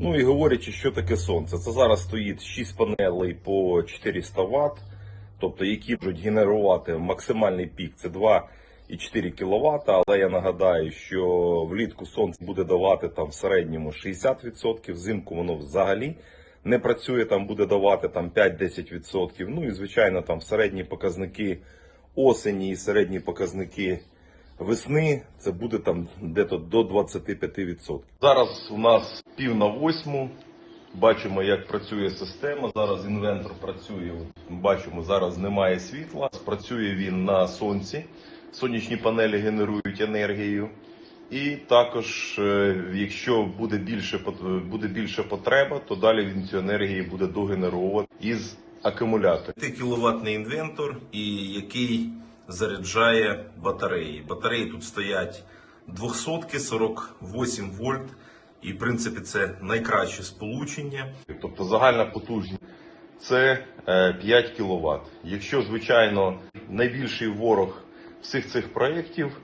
Ну і говорячи, що таке сонце. Це зараз стоїть 6 панелей по 400 Вт, тобто які можуть генерувати максимальний пік це 2,4 кВт. Але я нагадаю, що влітку сонце буде давати там в середньому 60%, взимку воно взагалі не працює, там буде давати там 5-10%. Ну і звичайно, там середні показники осені і середні показники весни це буде там дето до 25%. Зараз у нас пів на восьму. Бачимо, як працює система. Зараз інвентор працює. Бачимо, зараз немає світла. Працює він на сонці. Сонячні панелі генерують енергію. І також, е, якщо буде більше пот- буде більше потреба, то далі він цю енергію буде догенеровувати із акумулятора. 5 кіловатний інвентор, і який заряджає батареї. Батареї тут стоять 200 48 вольт. І в принципі це найкраще сполучення. Тобто загальна потужність це е, 5 кВт. Якщо, звичайно, найбільший ворог всіх цих проєктів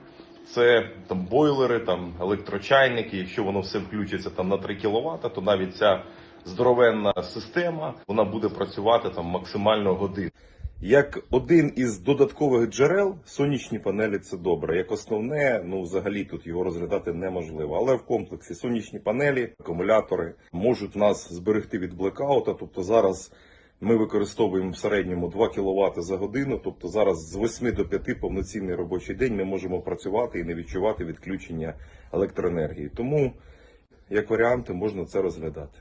це там бойлери, там електрочайники. Якщо воно все включиться там на 3 кВт, то навіть ця здоровенна система вона буде працювати там максимально годин. Як один із додаткових джерел, сонячні панелі це добре. Як основне, ну взагалі тут його розглядати неможливо. Але в комплексі сонячні панелі, акумулятори можуть нас зберегти від блекаута. Тобто зараз ми використовуємо в середньому 2 кВт за годину. Тобто зараз з 8 до 5 повноцінний робочий день ми можемо працювати і не відчувати відключення електроенергії. Тому як варіанти можна це розглядати.